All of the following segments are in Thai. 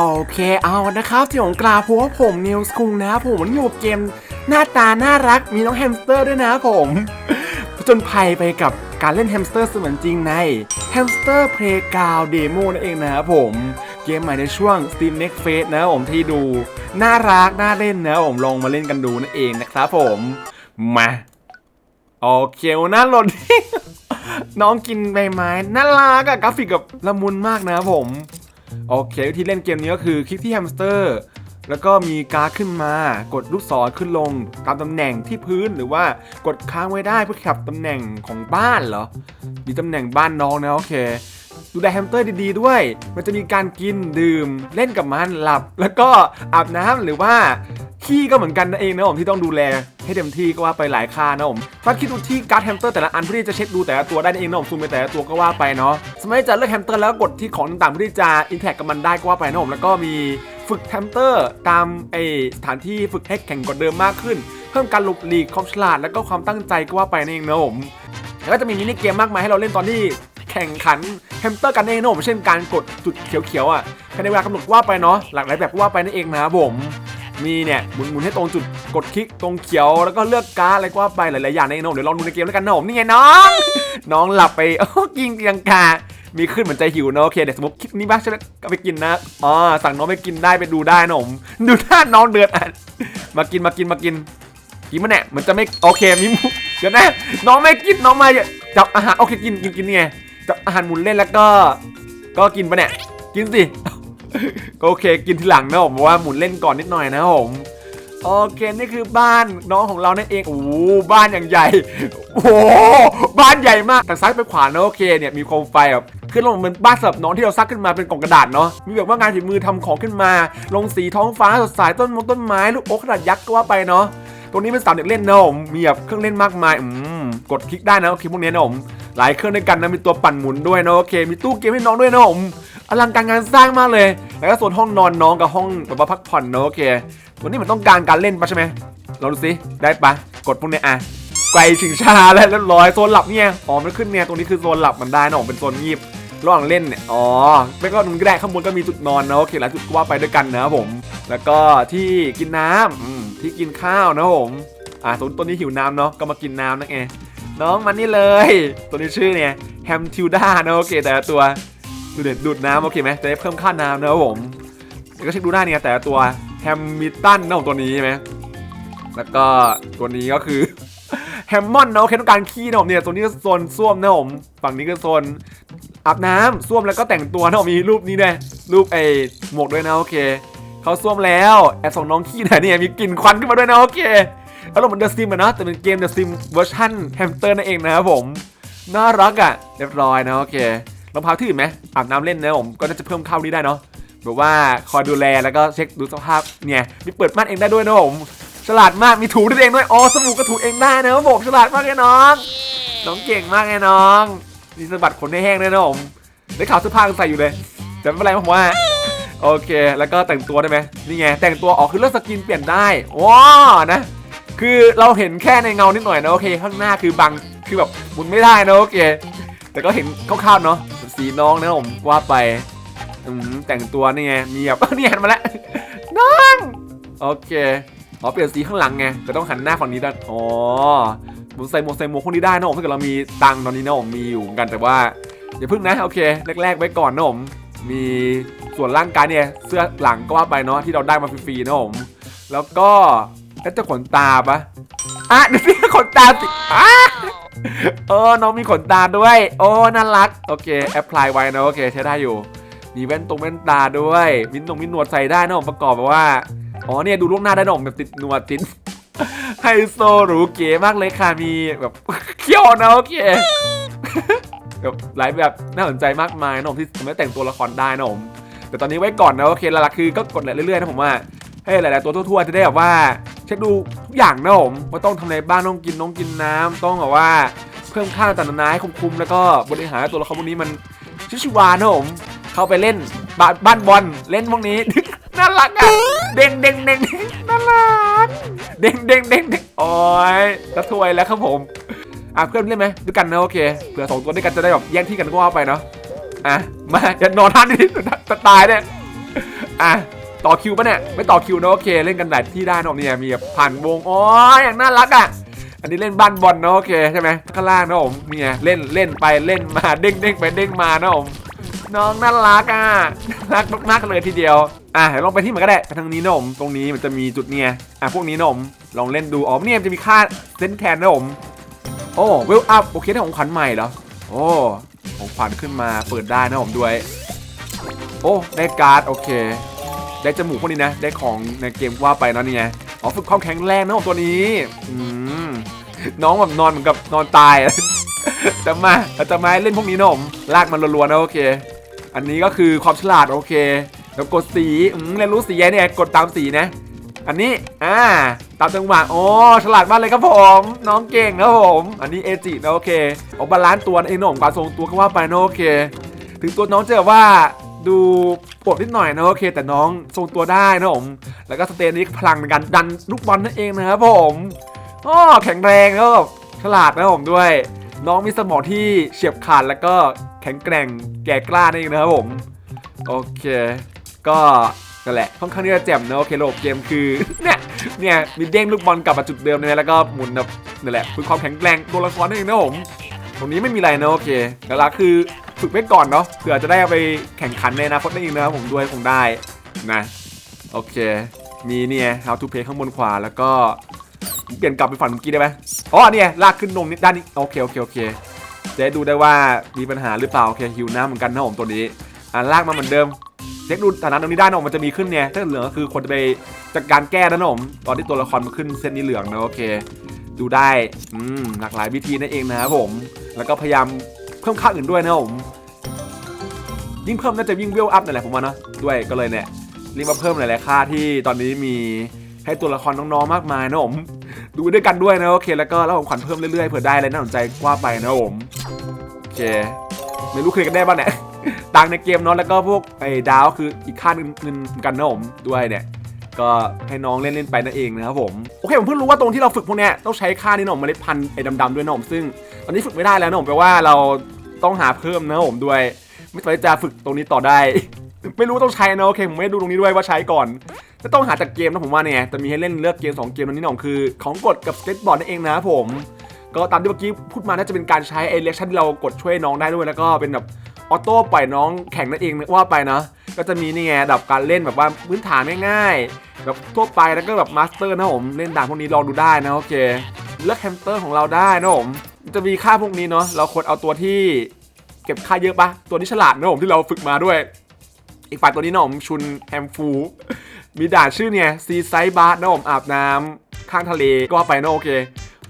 โอเคเอานะครับที่ผมกล่าวเพราะว่าผมนิวส์คุงนะครับผมวันอยู่เกมหน้าตาน่ารักมีน้องแฮมสเตอร์ด้วยนะครับผมจนภัยไปกับการเล่นแฮมสเตอร์เสมือนจริงใน Hamster Playground Demo นั่นเองนะครับผม เกมใหม่ในช่วง Steam Next Phase นะครับผมที่ดู น่ารัก น่าเล่นนะผมลองมาเล่นกันดูนั่นเองนะครับผม มาโอเคน่าหลดน้องกินใบไม้น่ารักอะกราฟิกกับละมุนมากนะครับผม โอเควิธีเล่นเกมนี้ก็คือคลิกที่แฮมสเตอร์แล้วก็มีการ์ดขึ้นมากดลูกศรขึ้นลงตามตำแหน่งที่พื้นหรือว่ากดค้างไว้ได้เพื่อขับตำแหน่งของบ้านเหรอมีตำแหน่งบ้านน้องนะโอเค ดูแลแฮมสเตอร์ดีๆด้วย มันจะมีการกินดื่ม เล่นกับมันหลับ แล้วก็อาบน้ำหรือว่าขี้ก็เหมือนกันนั่นเองนะผมที่ต้องดูแลให้เต็มที่ก็ว่าไปหลายค่านะผมถ้าคิดดูที่การ์ดแฮมสเตอร์แต่ละอันเพื่อที่จะเช็คดูแต่ละตัวได้นั่นเองนะผมซูมไปแต่ละตัวก็ว่าไปเนาะสมัยจะเลือกแฮมสเตอร์แล้วกดที่ของต่างๆเพื่อที่จะอินแทกกับมันได้ก็ว่าไปนะผมแล้วก็มีฝึกแฮมสเตอร์ตามไอสถานที่ฝึกให้แข่งกว่าเดิมมากขึ้น เพิ่มการหลบหลีกความฉลาดแล้วก็ความตั้งใจก็ว่าไปนั่นเองนะผมแล้วก็จะมีมินิเกมมากมายให้เราเล่นตอนที่แข่งขัน แฮมสเตอร์กันเองนะผมเช่นการกดจุดเขียวๆอะภายในเวลากำหนดว่าไปเนาะหลากหลายแบบว่าไปนั่นเองนะครับผมมีเนี่ยหมุนหมุนให้ตรงจุดกดคลิกตรงเขียวแล้วก็เลือกการ์ดอะไรก็ว่าไปหลายๆอย่างในเองนมเดี๋ยวลองดูในเกมแล้วกันนะผมนี่ไงน้อง น้องหลับไปกินเตียงกามีขึ้นเหมือนใจหิวนะโอเคเดี๋ยวสมมติคลิกนี้บ้างใช่ไหมก็ไปกินนะอ๋อสั่งน้องไปกินได้ไปดูได้นะผมดูท่าน้องเดินอะมากินมากินมากินกินมันเนี่ยมันจะไม่โอเคมีมุกเดี๋ยวนะน้องไม่กินน้องมาจับอาหารโอเคกินกินกินนี่ไง จับอาหารหมุนเล่นแล้วก็ ก็กินปะเนี่ย กินสิ ก็โอเค กินทีหลังนะผมว่าหมุนเล่นก่อนนิดหน่อยนะผมโอเคนี่คือบ้านน้องของเรานั่นเองโอ้บ้านอย่างใหญ่โอ้บ้านใหญ่มากทางซ้ายไปขวานะโอเคเนี่ยมีโคมไฟแบบขึ้นลงเหมือนบ้านสำหรับน้องที่เราซักขึ้นมาเป็นกล่องกระดาษเนาะมีแบบว่างานฝีมือทำของขึ้นมา ลงสีท้องฟ้าสดใสต้นมงต้นไม้ลูกโอ๊กขนาดยักษ์ก็ว่าไปเนาะ ตรงนี้เป็นสามเด็กเล่นนะผมมีแบบเครื่องเล่นมากมายอืมกดคลิกได้นะโอเคพวกนี้นะผมหลายเครื่องด้วยกันนะมีตัวปั่นหมุนด้วยนะโอเค มีตู้เกมให้น้องด้วยนะผมอลังการงานสร้างมากเลย แล้วก็ส่วนห้องนอนน้องกับห้องแบบว่าพักผ่อนนะโอเคตัวนี้มันต้องการการเล่นปะใช่ไหมลองดูสิได้ปะกดพวกนี้อะไกลถึงชาแล้วเรียบร้อยโซนหลับเนี่ยอ๋อมันขึ้นเนี่ยตรงนี้คือโซนหลับมันได้นะผมเป็นโซนงีบระหว่างเล่นเนี่ยอ๋อไม่ก็ตรงนี้ก็ได้ข้างบนก็มีจุดนอนนะโอเคหลายจุดก็ว่าไปด้วยกันนะครับผม แล้วก็ที่กินน้ำอืม ที่กินข้าวนะผมอ่าตัวตัวนี้หิวน้ำเนาะก็มากินน้ำนั่นเองน้องมันนี่เลย ตัวนี้ชื่อเนี่ยแฮมทิวด้านะโอเค แต่ตัวดูเด็ดดูดน้ำโอเคไหมจะได้เพิ่มค่าน้ำนะครับผมแล้วก็เช็คดูได้เนี่ยแต่ตัวแฮมมิตตันนะผมตัวนี้ใช่ไหมแล้วก็ตัวนี้ก็คือแฮมมอนนะโอเคต้องการขี้นะผมเนี่ยตัวนี้ก็โซนส้วมนะผมฝั่งนี้ก็โซนอาบน้ำส้วมแล้วก็แต่งตัวนะผมมีรูปนี้ด้วยรูปไอ้หมวกด้วยนะโอเค เขาส้วมแล้วแอบส่งน้องขี้หน่อยเนี่ยมีกลิ่นควันขึ้นมาด้วยนะโอเคแล้วเราเหมือนเดอะซิมอะนะแต่เป็นเกมเดอะซิมเวอร์ชันแฮมสเตอร์นั่นเองนะครับผมน่ารักอะเรียบร้อยนะโอเครองเท้าที่อื่นไหมอาบน้ำเล่นนะผมก็น่าจะเพิ่มเข้านี้ได้เนาะแบบว่าคอยดูแลแล้วก็เช็คดูสภาพเนี่ยมีเปิดม่านเองได้ด้วยนะผมฉลาดมากมีถูด้วยเองด้วยอ๋อสบู่ก็ถูเองได้นะครับผมฉลาดมากเลยน้องน้องเก่งมากเลยน้องมีสะบัดขนให้แห้งด้วยนะผมได้ข่าวเสื้อผ้ายังใส่อยู่เลยแต่ไม่เป็นไรผมว่า โอเค แล้วก็แต่งตัวได้ไหมนี่ไง แต่งตัวออกคือเลือกสกินเปลี่ยนได้ว้านะ คือเราเห็นแค่ในเงานิดหน่อยนะโอเค ข้างหน้าคือบังคือแบบมุนไม่ได้นะโอเค แต่ก็เห็นคร่าวๆเนาะสีน้องนะผมว่าไปอืแต่งตัวนี่ไงมีแบบนี่หันมาแล้วน้องโอเคอ๋อเปลี่ยนสีข้างหลังไงก็ต้องหันหน้าฝั่งนี้ด้านอ๋อผมใส่หมวกใส่หมวกพวกนี้ได้นะผมถ้าเกิดเรามีตังตอนนี้นะผมมีอยู่เหมือนกันแต่ว่าอย่าเพิ่งนะโอเคแรกๆไว้ก่อนนะผม มีส่วนร่างกายเนี่ยเสื้อหลังก็ว่าไปเนาะที่เราได้มาฟรีๆนะผมแล้วก็แล้วจะขนตาปะอะเดี๋ยวสิขนตาสิอะเออน้องมีขนตาด้วย โอ้น่ารักโอเคแอพพลายไว้นะโอเคใช้ได้อยู่มีแว่นตรงแว่นตาด้วยมินตรงมินหนวดใส่ได้นะผมประกอบแบบว่าอ๋อเนี่ยดูล่วงหน้าได้หนองแบบติดหนวดติดไฮโซหรูเก๋มากเลยค่ะมีแบบเขี้ยวนะโอเค แบบหลายแบบน่าสนใจมากมายนะผมที่ทำให้แต่งตัวละครได้นะผมแต่ตอนนี้ไว้ก่อนนะโอเคหลักๆคือก็กดเรื่อยๆนะผมว่าให้หลายๆตัวทั่วๆจะได้แบบว่าเช็คดูทุกอย่างนะผมว่าต้องทำอะไรบ้างต้องกินต้องกินน้ำต้องแบบว่าเพิ่มค่าต่างๆนานาให้คุ้มๆแล้วก็บริหารตัวละครพวกนี้มันชิวๆวานะผมเข้าไปเล่นบ้านบ้านบอลเล่นพวกนี้น่ารักอะเด้งเด้งเด้งน่ารักเด้งเด้งเด้งเด้งโอ้ยจะถวยแล้วครับผม อะเพื่อนเล่นไหมด้วยกันนะโอเคเผื่อสองตัวด้วยกันจะได้แบบแย่งที่กันก็ว่าไปเนาะอะมาอย่านอนท่านนี่จะตายเนี่ยอะต่อคิวปะเนี่ยไม่ต่อคิวนะโอเค เล่นกันหลายที่ได้นะเนี่ยมีผ่านวงอ๋ออย่างน่ารักอะอันนี้เล่นบ้านบอลนะโอเคใช่ไหมข้างล่างนะผมเนี่ยเล่นเล่นไปเล่นมาเด้งเด้งไปเด้งมานะผมน้องน่ารักอะน่ารักมากๆเลยทีเดียวอะเดี๋ยวลองไปที่มันก็ได้ไปทางนี้นะผมตรงนี้มันจะมีจุดเนี่ยอะพวกนี้นะผมลองเล่นดูอ๋อเนี่ยจะมีค่าเล่นแทนนะผม โอ้เวลอัพโอเคได้ของขวัญใหม่เหรอ โอ้ของขวัญขึ้นมาเปิดได้นะผมด้วย โอ้ได้การ์ดโอเค ได้จมูกพวกนี้นะ ได้ของในเกมว่าไปเนะนี่ไงอ๋อฝึกความแข็งแรงนะผมตัวนี้อืมน้องแบบนอนเหมือนกับนอนตายแต่มาเราจะมาเล่นพวกนี้นะผมลากมันรัวๆนะโอเค อันนี้ก็คือความฉลาดโอเค แล้วกดสีอืมเรียนรู้สีเนี่ยกดตามสีนะ อันนี้ อ่า ตามจังหวะ โอ้ ฉลาดมากเลยครับผม น้องเก่งนะผม อันนี้เอจินะโอเคเอาบาลานซ์ตัวเองนะผมการทรงตัวก็ว่าไปนะโอเค ถึงตัวน้องจะว่าดูปวดนิดหน่อยนะโอเค แต่น้องทรงตัวได้นะผม แล้วก็สเตนนี้พลังในการดันลูกบอลนั่นเองนะครับผมอ๋อแข็งแรงแล้วก็ฉลาดนะผมด้วย น้องมีสมองที่เฉียบขาดแล้วก็แข็งแกร่งแก่กล้านั่นเองนะครับผม โอเค ก็ นั่นแหละค่อนข้างที่จะแจ่มนะโอเคระบบเกมคือเนี่ยเนี่ยมีเด้งลูกบอลกลับมาจุดเดิมเลยแล้วก็หมุนแบบนั่นแหละคือความแข็งแรงตัวละครนั่นเองนะผมตรงนี้ไม่มีอะไรนะโอเคแต่ละคือฝึกไว้ก่อนเนาะเผื่อจะได้ไปแข่งขันในอนาคตได้อีกนะครับผมด้วยคงได้นะโอเค มีเนี่ย how to play ข้างบนขวาแล้วก็เปลี่ยนกลับไปฝั่งเมื่อกี้ได้ไหมอ๋อเนี่ยลากขึ้นตรงนี้ด้านนี้โอเคโอเคโอเคจะได้ดูได้ว่ามีปัญหาหรือเปล่าโอเคหิวน้ำเหมือนกันนะผมตัวนี้อะลากมาเหมือนเดิม เช็คดูฐานะตรงนี้ได้นะผมมันจะมีขึ้นเนี่ยถ้าเหลืองก็คือคนจะไปจัดการแก้นะผมตอนที่ตัวละครมันขึ้นเส้นนี้เหลืองนะโอเค ดูได้อืมหลากหลายวิธีนั่นเองนะครับผม แล้วก็พยายามเพิ่มค่าอื่นด้วยนะผมยิ่งเพิ่มน่าจะยิ่งเวลอัพนั่นแหละผมว่าเนาะด้วยก็เลยเนี่ยรีบมาเพิ่มหลายๆค่าที่ตอนนี้มีให้ตัวละครน้องๆมากมายนะผมดูด้วยกันด้วยนะโอเค แล้วก็แล้วผมขวัญเพิ่มเรื่อยๆเผื่อได้อะไรน่าสนใจว่าไปนะผมโอเค ไม่รู้เคยกันได้บ้างเนี่ย ตังในเกมเนาะแล้วก็พวกไอ้ดาวคืออีกค่าหนึงเงินกันนะผมด้วยเนี่ยก็ให้น้องเล่นเล่นไปนั่นเองนะครับผมโอเคผมเพิ่งรู้ว่าตรงที่เราฝึกพวกเนี้ยต้องใช้ค่านี่นะผมเมล็ดพันธุ์ไอ้ดำๆด้วยนะผมซึ่งตอนนี้ฝึกไม่ได้แล้วนะผมแปลว่าเราต้องหาเพิ่มนะครับผมด้วย ไม่สามารถจะฝึกตรงนี้ต่อได้ ไม่รู้ต้องใช้นะโอเคผมไม่ได้ดูตรงนี้ด้วยว่าใช้ก่อนจะต้องหาจากเกมนะผมว่าเนี่ยจะมีให้เล่นเลือกเกมสองเกมตรงนี้นะผมคือของกดกับสเก็ตบอร์ดนั่นเองนะครับผมก็ตามที่เมื่อกี้พูดมาน่าจะเป็นการใช้ไอ้เล็กชันที่เรากดช่วยน้องได้ด้วยแล้วก็เป็นแบบ ออโต้ปล่อยน้องแข่งนั่นเองว่าไปนะ ก็จะมีนี่ไงดับการเล่นแบบว่าพื้นฐานง่ายๆแบบทั่วไปแล้วก็แบบมาสเตอร์นะผมเล่นด่านพวกนี้ลองดูได้นะโอเคเลือกแฮมสเตอร์ของเราได้นะผมจะมีค่าพวกนี้เนาะเราควรเอาตัวที่เก็บค่าเยอะปะตัวที่ฉลาดนะผมที่เราฝึกมาด้วย อีกฝ่ายตัวนี้นะผมชุนแฮมฟูมีด่านชื่อเนี่ยซีไซบาร์นะผมอาบน้ำข้างทะเลก็ว่าไปนะโอเค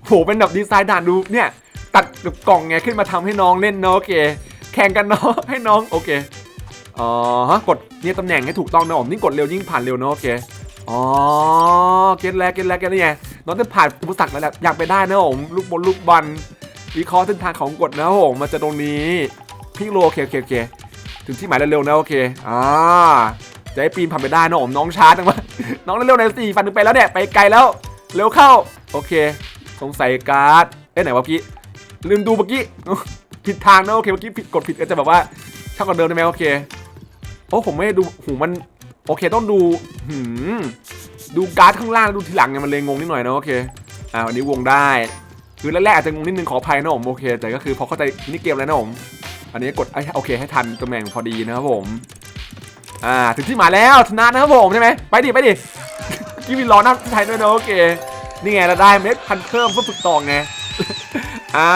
โหเป็นแบบดีไซน์ด่านดูเนี่ยตัดกับกล่องไงขึ้นมาทำให้น้องเล่นเนาะโอเค แข่งกันเนาะให้น้องโอเคอ๋อฮะกดเนี่ยตำแหน่งให้ถูกต้องนะผมยิ่งกดเร็วยิ่งผ่านเร็วเนาะโอเคอ๋อเก็ตแล้วเก็ตแล้วเก็ตแล้วไงน้องจะผ่านอุปสรรคแล้วแหละอยากไปได้นะผมลูกบอลลูกบอลวิเคราะห์เส้นทางของกดนะผมมันจะตรงนี้พิกโลโอเคโอเคโอเคถึงที่หมายเร็วๆนะโอเคอ่าจะให้ปีนผ่านไปได้นะผมน้องช้าจังวะน้องเร็วๆหน่อยสี่ฟันหนึ่งไปแล้วเนี่ยไปไกลแล้วเร็วเข้าโอเค สงสัยการ์ดเอ้ยไหนวะพี่ลืมดูเมื่อกี้ ผิดทางนะโอเคเมื่อกี้ผิดกดผิดก็จะแบบว่าเท่ากับเดิมได้ไหมโอเคโอ้ผมไม่ได้ดูหูมันโอเคต้องดูหืมดูการ์ดข้างล่างดูทีหลังไงมันเลยงงนิดหน่อยนะโอเคอ่าวันนี้วงได้คือแรกๆอาจจะงงนิดนึงขออภัยนะผมโอเค แต่ก็คือพอเข้าใจนี่เกมแล้วนะผมอันนี้กดไอ้โอเคให้ทันตำแหน่งพอดีนะครับผมอ่าถึงที่หมายแล้วชนะนะครับผมใช่ไหมไปดิไปดิกี้มีล้อหน้าไทยด้วยนะโอเค นี่ไงเราได้เม็ดพันเพิ่มเพื่อฝึกต่อไง อ่า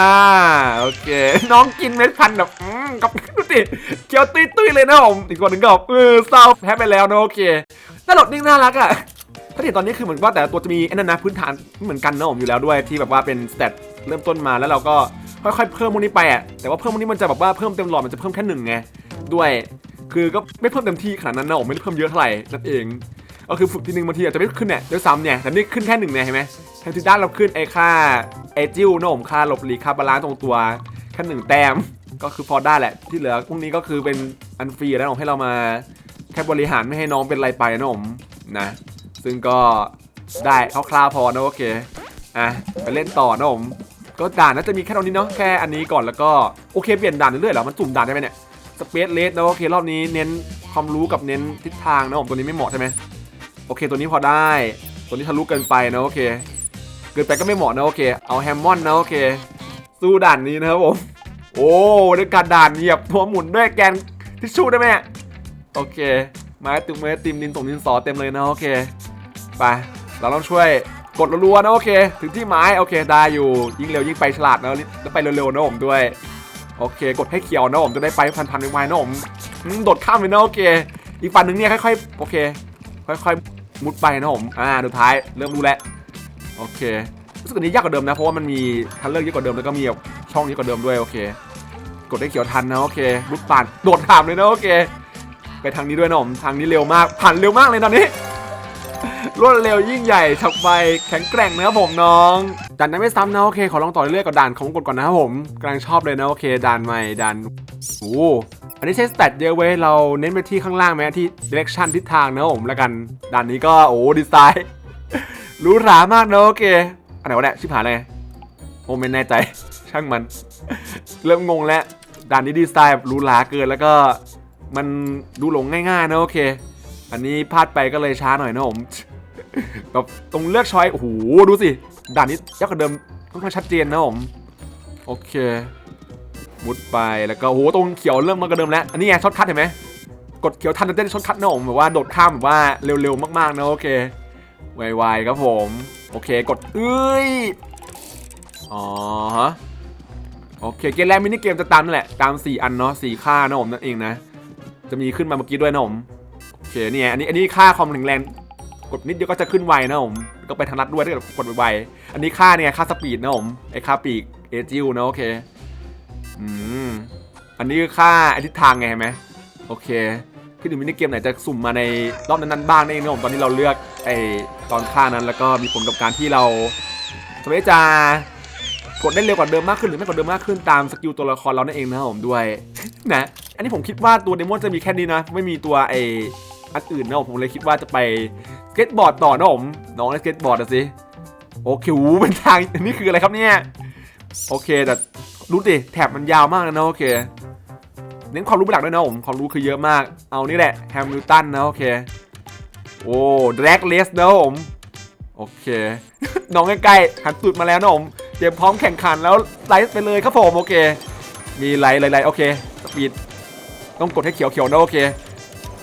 โอเค น้องกินเม็ดพันธุ์แบบอืมกับดูดิเคี้ยวตุ้ยตุ้ยเลยนะผมอีกคนหนึ่งก็แบบเออเศร้าแพ้ไปแล้วนะโอเคน่าหลดนิ่งน่ารักอะถ้าเห็นตอนนี้คือเหมือนว่าแต่ตัวจะมีไอ้นั่นนะพื้นฐานเหมือนกันนะผมอยู่แล้วด้วยที่แบบว่าเป็นสเตตเริ่มต้นมาแล้วเราก็ค่อยๆเพิ่มพวกนี้ไปอะแต่ว่าเพิ่มพวกนี้มันจะแบบว่าเพิ่มเต็มหลอดมันจะเพิ่มแค่หนึ่งไงด้วย คือก็ไม่เพิ่มเต็มที่ขนาดนั้นนะผมไม่ได้เพิ่มเยอะเท่าไหร่นั่นเอง ก็คือฝึกทีนึงบางทีอาจจะไม่ขึ้นเนี่ยด้วยซ้ำเนี่ยแต่นี่ขึ้นแค่หนึ่งเนี่ยเห็นไหมแทนที่ด้านเราขึ้นไอ้ค่าไอจิ้วโนมค่าหลบหลีกค่าบาลานซ์ตรงตัวแค่หนึ่งแต้มก็คือพอได้แหละ ที่เหลือพวกนี้ก็คือเป็นอันฟรีแล้วผมให้เรามาแค่บริหารไม่ให้น้องเป็นไรไปนะผมนะ ซึ่งก็ได้คร่าวๆพอนะโอเคอะไปเล่นต่อนะผมก็ด่านน่าจะมีแค่ตรงนี้เนาะแค่อันนี้ก่อนแล้วก็โอเคเปลี่ยนด่านเรื่อยๆเหรอมันสุ่มด่านได้ไหมเนี่ยสเปซเลสนะโอเครอบนี้เน้นความรู้กับเน้นทิศทางนะผมตัวนี้ไม่เหมาะใช่ไหม โอเค ตัวนี้พอได้ ตัวนี้ทะลุเกินไปนะโอเค เกินไปก็ไม่เหมาะนะโอเค เอาแฮมมอนนะโอเค สู้ด่านนี้นะครับผม โอ้ด้วยการด่านเหยียบตัวหมุนด้วยแกนทิชชู่ได้ไหมโอเค ไม้ติมไม้ติมดินส่งดินสอเต็มเลยนะโอเค ไป เราต้องช่วยกดรัวๆนะโอเค ถึงที่ไม้โอเคได้อยู่ ยิ่งเร็วยิ่งไปฉลาดนะแล้วไปเร็วๆนะผมด้วย โอเค กดให้เขียวนะผมจะได้ไปพันๆไวๆนะผมอืมโดดข้ามไปนะโอเค อีกฝั่งหนึ่งเนี่ยค่อยๆโอเค ค่อยๆ มุดไปนะผม อ่าสุดท้ายเริ่มรู้แล้ว โอเค รู้สึกอันนี้ยากกว่าเดิมนะ เพราะว่ามันมีทันเลือกเยอะกว่าเดิมแล้วก็มีแบบช่องเยอะกว่าเดิมด้วย โอเค กดได้เขียวทันนะ โอเคมุดป่านโดดข้ามเลยนะโอเค ไปทางนี้ด้วยนะผม ทางนี้เร็วมาก ผ่านเร็วมากเลยตอนนี้ รวดเร็วยิ่งใหญ่ฉับไวแข็งแกร่งนะครับผมน้องด่านนั้นไม่ซ้ำนะโอเค ขอลองต่อเรื่อยๆกับด่านของกดก่อนนะครับผมกำลังชอบเลยนะโอเคด่านใหม่ด่านโอ้ อันนี้ใช้สเตตเยอะเว้ยเราเน้นไปที่ข้างล่างไหมที่ direction ทิศทางนะผมแล้วกันด่านนี้ก็โอ้ดีไซน์หรูหรามากเนะโอเคอันไหนวะเนี่ยชิบหายเลยโอไม่แน่ใจช่างมัน เริ่มงงแล้วด่านนี้ดีไซน์หรูหราเกินแล้วก็มันดูหลงง่ายๆนะโอเค อันนี้พลาดไปก็เลยช้าหน่อยนะผมแบบตรงเลือกช้อยโอ้โหดูสิด่านนี้ยากกว่าเดิมค่อนข้างชัดเจนนะผมโอเค มุดไปแล้วก็โหตรงเขียวเริ่มมากกว่าเดิมแล้ว อันนี้ไงช็อตคัทเห็นไหมกดเขียวทันจะเต้นช็อตคัทนะผมแบบว่าโดดข้ามแบบว่าเร็วๆมากๆนะโอเคไวๆครับผม โอเคกดเอ้ยอ๋อฮะโอเคเกมแรกมินิเกมจะตามนั่นแหละตาม 4 อันเนาะ4ค่านะผมนั่นเองนะ จะมีขึ้นมาเมื่อกี้ด้วยนะผมโอเคเนี่ยอันนี้อันนี้ค่าความแข็งแรงกดนิดเดียวก็จะขึ้นไวนะผมก็ไปทางลัดด้วยถ้าเกิดกดไวๆอันนี้ค่าเนี่ยค่าสปีดนะผมไอ้ค่าปีกเอจิวนะโอเค อืม อันนี้คือค่าอทิศทางไงเห็นไหมโอเค ขึ้นอยู่มินิเกมไหนจะสุ่มมาในรอบนั้นๆบ้างนั่นเองนะผมตอนนี้เราเลือกไอ้ตอนค่านั้นแล้วก็มีผลกับการที่เราสมัยจะกดได้เร็วกว่าเดิมมากขึ้นหรือไม่กว่าเดิมมากขึ้นตามสกิลตัวละครเรานั่นเองนะครับผมด้วยนะอันนี้ผมคิดว่าตัวเดมอนจะมีแค่นี้นะ ไม่มีตัวไออันอื่นนะผมเลยคิดว่าจะไปสเก็ตบอร์ดต่อนะผมน้องเล่นสเก็ตบอร์ดอสิโอเคหูเป็นทางนนี้คืออะไรครับเนี่ยโอเคแต่ รู้ดิแถบมันยาวมากนะโอเค เน้นความรู้เป็นหลักด้วยนะผมความรู้คือเยอะมาก เอานี่แหละแฮมิลตันนะโอเค โอ้แดรกเลสนะผมโอเค น้องใกล้ๆหันตูดมาแล้วนะผมเตรียมพร้อมแข่งขันแล้วไลฟ์ไปเลยครับผมโอเค มีไลท์ไลท์โอเคสปีดต้องกดให้เขียวเขียวๆนะโอเค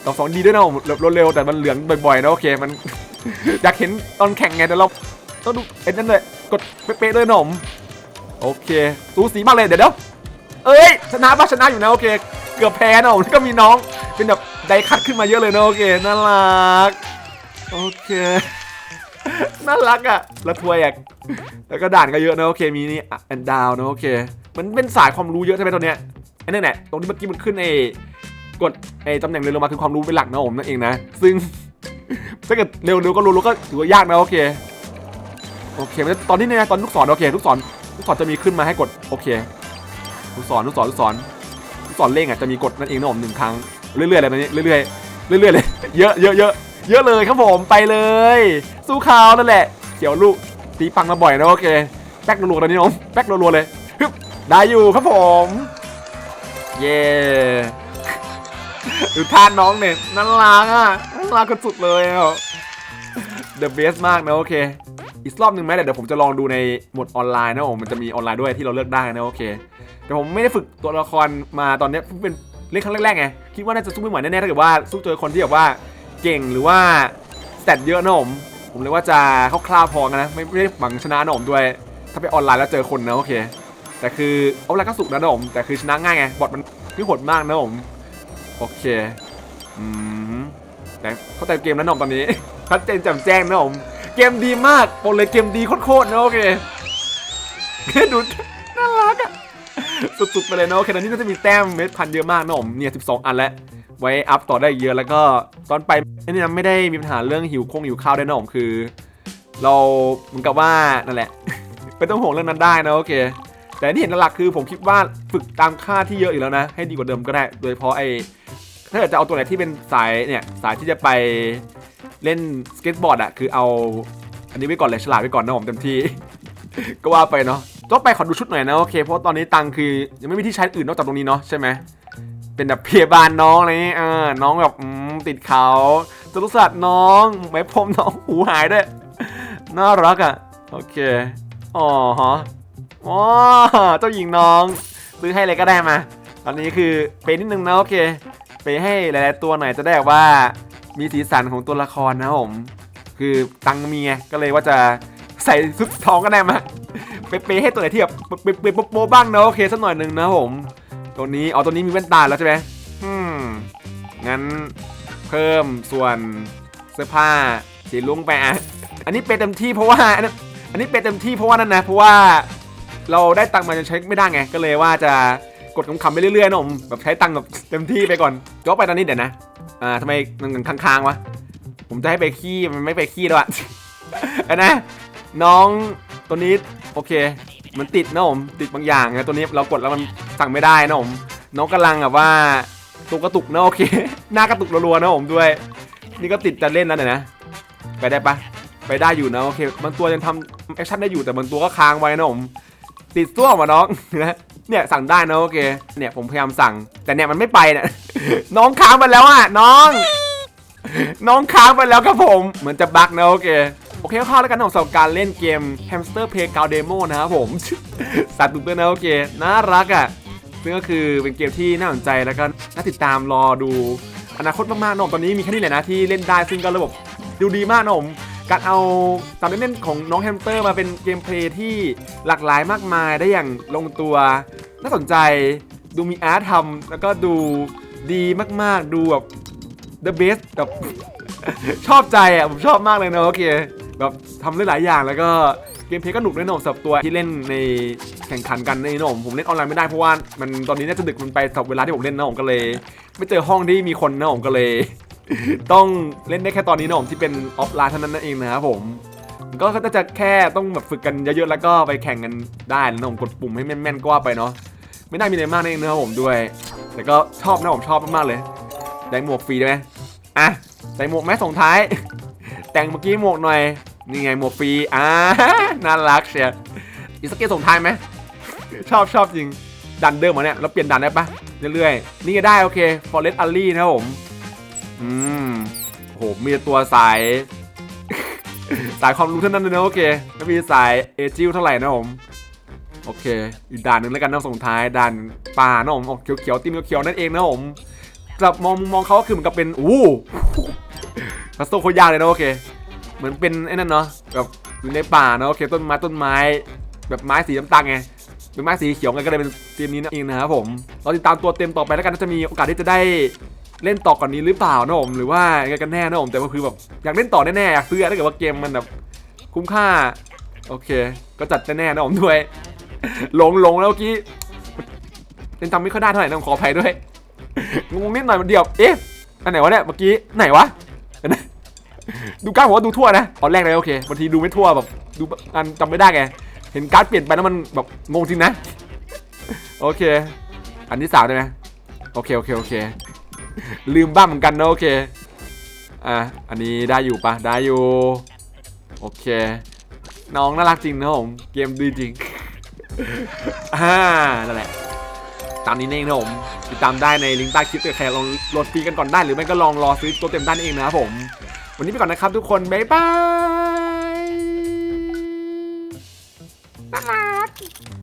สองสองดีด้วยนะผมเร็วๆแต่มันเหลืองบ่อยๆนะโอเคมันอยากเห็นตอนแข่งไงแต่เราต้องดูเอ็นนั่นเลยกดเป๊ะๆเลยนะผม โอเคสูสีมากเลยเดี๋ยวเดี๋ยวเอ้ยชนะปะชนะอยู่นะโอเค เกือบแพ้นะผมแล้วก็มีน้องเป็นแบบไดคัดขึ้นมาเยอะเลยนะโอเคน่ารักโอเคน่ารักอะแล้วถ้วยอะแล้วก็ด่านก็เยอะนะโอเคมีนี่แอนดาวนะโอเค มันเป็นสายความรู้เยอะใช่ไหมตัวเนี้ยไอ้นั่นแหละตรงที่เมื่อกี้มันขึ้นไอ้กดไอ้ตำแหน่งเร็วลงมาคือความรู้เป็นหลักนะผมนั่นเองนะ ซึ่งถ้าเกิดเร็วๆก็รู้ๆก็ถือว่ายากนะโอเคโอเคตอนนี้เนี่ยตอนลูกศรโอเคลูกศร ลูกศรจะมีขึ้นมาให้กดโอเคลูกศรลูกศรลูกศรลูกศรเร่งอะจะมีกดนั่นเองนะผมหนึ่งครั้งเรื่อยๆเลยตอนนี้เรื่อยๆเรื่อยๆเลยเยอะเยอะเยอะเยอะเลยครับผมไปเลย สู้เขาวนั่นแหละ เขียวลูกตีปังมาบ่อยนะโอเคแป๊กรัวๆตอนนี้น้องแป๊กรัวๆเลยฮึบได้อยู่ครับผมเย้ดูท่าน้องเนี่ยน่ารักอะน่ารักกันสุดเลยอะ The best มากนะโอเค อีกรอบหนึ่งไหมเดี๋ยวผมจะลองดูในหมดออนไลน์นะผมมันจะมีออนไลน์ด้วยที่เราเลือกได้นะโอเคแต่ผมไม่ได้ฝึกตัวละครมาตอนนี้เพิ่งเป็นเล่นครั้งแรกๆไงคิดว่าน่าจะสู้ไม่ไหวแน่ๆถ้าเกิดว่าสู้เจอคนที่แบบว่าเก่งหรือว่าสเตตเยอะนะผมผมเลยว่าจะคร่าวๆพอกันนะไม่ไม่ได้หวังชนะนะผมด้วย ถ้าไปออนไลน์แล้วเจอคนนะโอเค แต่คือเอาละก็สุกนะนะผมแต่คือชนะง่ายไงบอทมันพี่โหดมากนะผมโอเคอืมแต่เข้าใจเกมแล้วนะผมตอนนี้ชัดเจนแจ่มแจ้งนะผม เกมดีมากบอกเลยเกมดีโคตรๆนะโอเคดูน่ารักอะสุดๆไปเลยนะโอเคตอนนี้น่าจะมีแต้มเม็ดพันเยอะมากนะผมเนี่ย 12 อันแล้วไว้อัพต่อได้เยอะแล้วก็ตอนไปนี่นะไม่ได้มีปัญหาเรื่องหิวคงหิวข้าวได้นะผมคือ เราเหมือนกับว่านั่นแหละไม่ต้องห่วงเรื่องนั้นได้นะโอเคแต่ที่เห็นหลักคือผมคิดว่าฝึกตามค่าที่เยอะอยู่แล้วนะ ให้ดีกว่าเดิมก็ได้ โดยเฉพาะไอ้ถ้าเกิดจะเอาตัวไหนที่เป็นสายเนี่ยสายที่จะไป เล่นสเก็ตบอร์ดอะคือเอาอันนี้ไว้ก่อนเลยฉลาดไว้ก่อนนะผมเต็มที่ ก็ว่าไปเนาะต้องไปขอดูชุดหน่อยนะโอเคเพราะตอนนี้ตังคือยังไม่มีที่ใช้อื่นนอกจากตรงนี้เนาะใช่ไหมเป็นแบบเพียบาลน้องอะไรเงี้ยน้องแบบติดเขาจรุสัตว์น้องไม้พรมน้องหูหายด้วยน่ารักอะโอเคอ๋อฮะอ๋อเจ้าหญิงน้องซื้อให้เลยก็ได้มา ตอนนี้คือเป็นนิดนึงนะโอเค ไปให้หลายๆตัวหน่อยจะได้แบบว่า มีสีสันของตัวละครนะผม คือตังค์มีไงก็เลยว่าจะใส่ซุดทองก็ได้มาไปเปย์ให้ตัวไหนที่แบบเปย์เปย์โป๊ะบ้างนะโอเคสักหน่อยหนึ่งนะผมตัวนี้อ๋อตัวนี้มีแว่นตาแล้วใช่ไหมอืมงั้นเพิ่มส่วนเสื้อผ้าสีลุ้งไปอะอันนี้เปย์เต็มที่เพราะว่าอันนั้นอันนี้เปย์เต็มที่เพราะว่านั่นนะเพราะว่าเราได้ตังมาจนใช้ไม่ได้ไงก็เลยว่าจะ กดคำๆไปเรื่อยๆนะผมแบบใช้ตังค์แบบเต็มที่ไปก่อนยก็ไปตอนนี้เดี๋ยวนะอ่าทำไมมันค้างๆวะผมจะให้ไปขี้มันไม่ไปขี้แล้วอะอันะ น้องตัวนี้โอเค มันติดนะผมติดบางอย่างนะตัวนี้เรากดแล้วมันสั่งไม่ได้นะผมน้องกำลังแบบว่าตุกกระตุกนะโอเค หน้ากระตุกรัวๆนะผมด้วย นี่ก็ติดจะเล่นแล้วเนี่ยวนะ ไปได้ปะไปได้อยู่นะโอเคบางตัวยังทำแอคชั่นได้อยู่แต่บางตัวก็ค้างไว้นะผม ติดตัวมาน้องนะเนี่ยสั่งได้นะโอเคเนี่ยผมพยายามสั่ง แต่เนี่ยมันไม่ไปเนี่ยน้องค้างไปแล้วอะน้อง น้องค้างไปแล้วครับผมเหมือนจะบั๊กนะโอเคโอเคข้าแล้วกันของสำหรับการเล่นเกม Hamster Playground Demo นะครับผมสัตว์ตุกด้วยนะโอเคน่ารักอะซึ่งก็คือเป็นเกมที่น่าสนใจแล้วก็น่าติดตามรอดูอนาคตมากๆนะผมตอนนี้มีแค่นี้แหละนะที่เล่นได้ซึ่งก็ระบบดูดีมากนะผม การเอาตามเล่นของน้องแฮมสเตอร์มาเป็นเกมเพลย์ที่หลากหลายมากมายได้อย่างลงตัว น่าสนใจดูมีอาร์ตทำแล้วก็ดูดีมากๆ ดูแบบ the best แบบชอบใจอะ ผมชอบมากเลยนะโอเค แบบทำได้หลายอย่างแล้วก็เกมเพลย์ก็หนุกด้วยนะผมสำหรับตัวที่เล่นในแข่งขันกันในนมผมเล่นออนไลน์ไม่ได้เพราะว่ามันตอนนี้น่าจะดึกมันไปสำหรับเวลาที่ผมเล่นนะผมก็เลย ไม่เจอห้องที่มีคนนะผมก็เลย ต้องเล่นได้แค่ตอนนี้นะผมที่เป็นออฟไลน์เท่านั้นนั่นเองนะครับผมก็จะแค่ต้องแบบฝึกกันเยอะๆแล้วก็ไปแข่งกันได้นะผมกดปุ่มให้แม่นๆก็ว่าไปเนาะไม่น่ามีอะไรมากนั่นเองนะครับผมด้วย แต่ก็ชอบนะผมชอบมากๆเลยได้หมวกฟรีได้ไหมอะใส่หมวกไหมส่งท้าย แต่งเมื่อกี้หมวกหน่อยนี่ไงหมวกฟรีอ่าน่ารักเชียร์อีสกเกมส่งท้ายไหมชอบชอบจริงดันเดิมเหรอเนี่ยเราเปลี่ยนดันได้ปะเรื่อยๆนี่ก็ได้โอเค Forest Alley นะครับผม อืมโหมีตัวสาย สายความรู้เท่านั้นเลยนะโอเคแล้วมีสายเอจิลเท่าไหร่นะผม โอเค อีกด่านหนึ่งแล้วกันนะส่งท้ายด่านป่านะผมออกเขียวๆติมเขียวๆนั่นเองนะผมจับมองมองเขาก็คือเหมือนกับเป็นอู้พัซโซโคตรยากเลยนะโอเค เหมือนเป็นไอ้นั่นเนาะแบบอยู่ในป่าเนาะโอเคต้นไม้ต้นไม้ แบบไม้สีน้ำตาลไงเป็นไม้สีเขียวกันก็เลยเป็นทีมนี้นั่นเองนะครับผมเราติดตามตัวเต็มต่อไปแล้วกันน่าจะมีโอกาสที่จะได้ เล่นต่อก่อนนี้หรือเปล่านะผมหรือว่าไงกันแน่นะผมแต่ก็คือแบบอยากเล่นต่อแน่ๆอยากซื้อถ้าเกิดว่าเกมมันแบบคุ้มค่าโอเค ก็จัดแน่ๆนะผมด้วยหลงหลงแล้วเมื่อกี้ยังจำไม่ค่อยได้เท่าไหร่นะผมขออภัยด้วยงงนิดหน่อยมันเดียวเอ๊ะอันไหนวะเนี่ยเมื่อกี้ไหนวะดูการ์ดผมว่าดูทั่วนะตอนแรกเลยโอเคบางทีดูไม่ทั่วแบบดูอันจำไม่ได้ไงเห็นการ์ดเปลี่ยนไปแล้วมันแบบงงจริงนะ โอเค อันที่สามได้ไหมโอเคโอเคโอเค ลืมบ้างเหมือนกันนะโอเค อะ อันนี้ได้อยู่ปะได้อยู่ โอเค น้องน่ารักจริงนะผม เกมดีจริง อ่า นั่นแหละ ตามนี้เองนะผม ติดตามได้ในลิงก์ใต้คลิปเกิดใครลองโหลดฟรีกันก่อนได้ หรือไม่ก็ลองรอซื้อตัวเต็มด้านเองนะครับผม วันนี้ไปก่อนนะครับทุกคน บ๊ายบาย